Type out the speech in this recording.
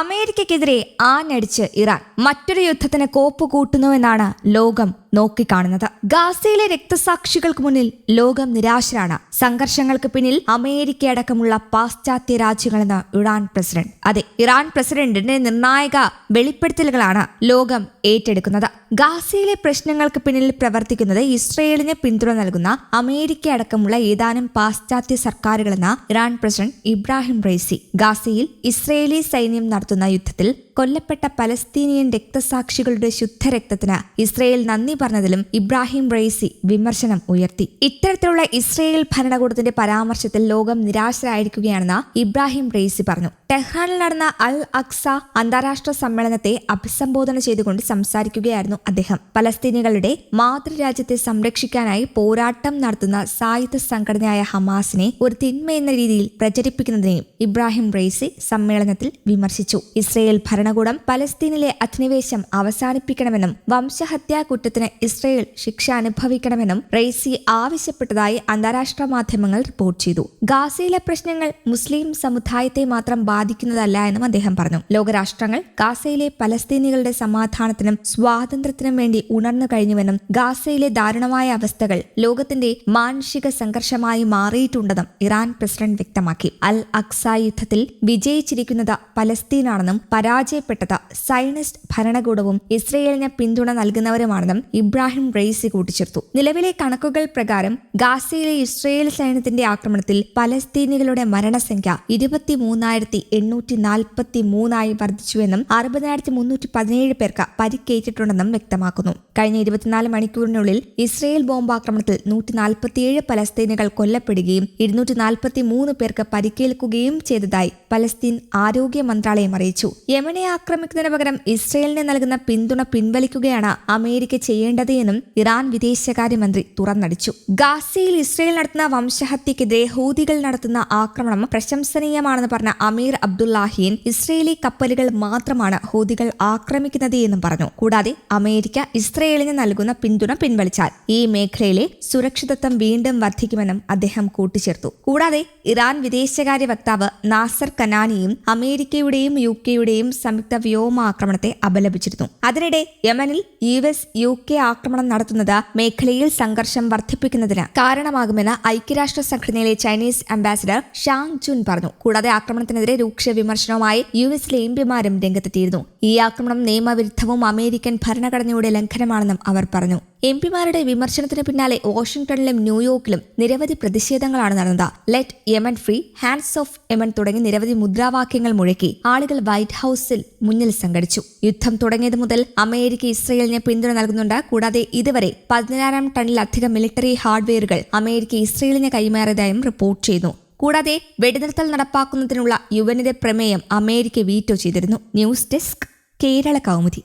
അമേരിക്കയ്ക്കെതിരെ ആഞ്ഞടിച്ച് Iran. മറ്റൊരു യുദ്ധത്തിന് കോപ്പ് കൂട്ടുന്നുവെന്നാണ് ലോകം നോക്കിക്കാണുന്നത്. ഗാസയിലെ രക്തസാക്ഷികൾക്ക് മുന്നിൽ ലോകം നിരാശരാണ്. സംഘർഷങ്ങൾക്ക് പിന്നിൽ അമേരിക്ക അടക്കമുള്ള പാശ്ചാത്യ രാജ്യങ്ങളെന്ന് ഇറാൻ പ്രസിഡന്റ്. അതെ ഇറാൻ പ്രസിഡന്റിന്റെ നിർണായക വെളിപ്പെടുത്തലുകളാണ് ലോകം ഏറ്റെടുക്കുന്നത്. ഗാസയിലെ പ്രശ്നങ്ങൾക്ക് പിന്നിൽ പ്രവർത്തിക്കുന്നത് ഇസ്രയേലിന് പിന്തുണ നൽകുന്ന അമേരിക്ക അടക്കമുള്ള ഏതാനും പാശ്ചാത്യ സർക്കാരുകളെന്ന ഇറാൻ പ്രസിഡന്റ് ഇബ്രാഹിം റൈസി ഗാസയിൽ ഇസ്രയേലി സൈന്യം നടത്തുന്ന യുദ്ധത്തിൽ കൊല്ലപ്പെട്ട പലസ്തീനിയൻ രക്തസാക്ഷികളുടെ ശുദ്ധരക്തത്തിന് ഇസ്രയേൽ നന്ദി പറഞ്ഞതിലും ഇബ്രാഹിം റെയ്സി വിമർശനം ഉയർത്തി. ഇത്തരത്തിലുള്ള ഇസ്രയേൽ ഭരണകൂടത്തിന്റെ പരാമർശത്തിൽ ലോകം നിരാശരായിരിക്കുകയാണെന്ന് ഇബ്രാഹിം റെയ്സി പറഞ്ഞു. ടെഹ്റാനിൽ നടന്ന അൽ അക്സ അന്താരാഷ്ട്ര സമ്മേളനത്തെ അഭിസംബോധന ചെയ്തുകൊണ്ട് സംസാരിക്കുകയായിരുന്നു അദ്ദേഹം. പലസ്തീനികളുടെ മാതൃരാജ്യത്തെ സംരക്ഷിക്കാനായി പോരാട്ടം നടത്തുന്ന സായുധ സംഘടനയായ ഹമാസിനെ ഒരു തിന്മയെന്ന രീതിയിൽ പ്രചരിപ്പിക്കുന്നതിനെയും ഇബ്രാഹിം റെയ്സി സമ്മേളനത്തിൽ വിമർശിച്ചു. ഇസ്രയേൽ ഭരണകൂടം പലസ്തീനിലെ അധിനിവേശം അവസാനിപ്പിക്കണമെന്നും വംശഹത്യാ കുറ്റത്തിന് ഇസ്രയേൽ ശിക്ഷ അനുഭവിക്കണമെന്നും റെയ്സി ആവശ്യപ്പെട്ടതായി അന്താരാഷ്ട്ര മാധ്യമങ്ങൾ റിപ്പോർട്ട് ചെയ്തു. ഗാസയിലെ പ്രശ്നങ്ങൾ മുസ്ലിം സമുദായത്തെ മാത്രം ബാധിക്കുന്നതല്ല എന്നും അദ്ദേഹം പറഞ്ഞു. ലോകരാഷ്ട്രങ്ങൾ ഗാസയിലെ പലസ്തീനികളുടെ സമാധാനത്തിനും സ്വാതന്ത്ര്യത്തിനും വേണ്ടി ഉണർന്നു കഴിഞ്ഞുവെന്നും ഗാസയിലെ ദാരുണമായ അവസ്ഥകൾ ലോകത്തിന്റെ മാനുഷിക സംഘർഷമായി മാറിയിട്ടുണ്ടെന്നും ഇറാൻ പ്രസിഡന്റ് വ്യക്തമാക്കി. അൽ അക്സ യുദ്ധത്തിൽ വിജയിച്ചിരിക്കുന്നത് പലസ്തീനാണെന്നും പരാജയപ്പെട്ടത് സൈനിസ്റ്റ് ഭരണകൂടവും ഇസ്രയേലിന് പിന്തുണ നൽകുന്നവരുമാണെന്നും ഇബ്രാഹിം റെയ്സി കൂട്ടിച്ചേർത്തു. നിലവിലെ കണക്കുകൾ പ്രകാരം ഗാസയിലെ ഇസ്രയേൽ സൈന്യത്തിന്റെ ആക്രമണത്തിൽ പലസ്തീനികളുടെ മരണസംഖ്യ ഇരുപത്തിമൂന്നായിരത്തി എണ്ണൂറ്റി നാൽപ്പത്തി മൂന്നായി വർദ്ധിച്ചുവെന്നും അറുപതിനായിരത്തി മുന്നൂറ്റി പതിനേഴ് പേർക്ക് പരിക്കേറ്റിട്ടുണ്ടെന്നും വ്യക്തമാക്കുന്നു. കഴിഞ്ഞ ഇരുപത്തിനാല് മണിക്കൂറിനുള്ളിൽ ഇസ്രയേൽ ബോംബാക്രമണത്തിൽ നൂറ്റി നാൽപ്പത്തിയേഴ് പലസ്തീനികൾ കൊല്ലപ്പെടുകയും ഇരുന്നൂറ്റി നാൽപ്പത്തി മൂന്ന് പേർക്ക് പരിക്കേൽക്കുകയും ചെയ്തതായി പലസ്തീൻ ആരോഗ്യ മന്ത്രാലയം അറിയിച്ചു. യമനെ ആക്രമിക്കുന്നതിന് പകരം ഇസ്രയേലിന് നൽകുന്ന പിന്തുണ പിൻവലിക്കുകയാണ് അമേരിക്ക ചെയ്യേണ്ടത് എന്നും ഇറാൻ വിദേശകാര്യമന്ത്രി തുറന്നടിച്ചു. ഗാസയിൽ ഇസ്രയേൽ നടത്തുന്ന വംശഹത്യക്കെതിരെ ഹൂതികൾ നടത്തുന്ന ആക്രമണം പ്രശംസനീയമാണെന്ന് പറഞ്ഞ അമീർ അബ്ദുല്ലാഹിയൻ ഇസ്രയേലി കപ്പലുകൾ മാത്രമാണ് ഹൂതികൾ ആക്രമിക്കുന്നത് എന്നും പറഞ്ഞു. കൂടാതെ അമേരിക്ക ഇസ്രയേലിന് നൽകുന്ന പിന്തുണ പിൻവലിച്ചാൽ ഈ മേഖലയിലെ സുരക്ഷിതത്വം വീണ്ടും വർദ്ധിക്കുമെന്നും അദ്ദേഹം കൂട്ടിച്ചേർത്തു. കൂടാതെ ഇറാൻ വിദേശകാര്യ വക്താവ് നാസർ കനാനിയും അമേരിക്കയുടെയും യു കെയുടെയും സംയുക്ത വ്യോമാക്രമണത്തെ അപലപിച്ചിരുന്നു. അതിനിടെ യമനിൽ യു എസ് യു കെ ആക്രമണം നടത്തുന്നത് മേഖലയിൽ സംഘർഷം വർദ്ധിപ്പിക്കുന്നതിന് കാരണമാകുമെന്ന് ഐക്യരാഷ്ട്ര സംഘടനയിലെ ചൈനീസ് അംബാസിഡർ ഷാങ് ജുൻ പറഞ്ഞു. കൂടാതെ ആക്രമണത്തിനെതിരെ രൂക്ഷ വിമർശനവുമായി യു എസിലെ എംപിമാരും രംഗത്തെത്തിയിരുന്നു. ഈ ആക്രമണം നിയമവിരുദ്ധവും അമേരിക്കൻ ഭരണഘടനയുടെ ലംഘനമാണെന്നും അവർ പറഞ്ഞു. എം പിമാരുടെ വിമർശനത്തിന് പിന്നാലെ വാഷിംഗ്ടണിലും ന്യൂയോർക്കിലും നിരവധി പ്രതിഷേധങ്ങളാണ് നടന്നത്. Let Yemen free hands off Yemen തുടങ്ങി നിരവധി മുദ്രാവാക്യങ്ങൾ മുഴക്കി ആളുകൾ വൈറ്റ് ഹൌസിൽ മുന്നിൽ സംഘടിച്ചു. യുദ്ധം തുടങ്ങിയത് മുതൽ അമേരിക്ക ഇസ്രയേലിന് പിന്തുണ നൽകുന്നുണ്ട്. കൂടാതെ ഇതുവരെ പതിനായിരം ടണ്ണിലധികം മിലിറ്ററി ഹാർഡ്വെയറുകൾ അമേരിക്ക ഇസ്രയേലിന് കൈമാറിയതായും റിപ്പോർട്ട് ചെയ്യുന്നു കൂടാതെ വെടിനിർത്തൽ നടപ്പാക്കുന്നതിനുള്ള യുവനിന്റെ പ്രമേയം അമേരിക്ക വീറ്റോ ചെയ്തിരുന്നു. News desk Kerala Kaumudi.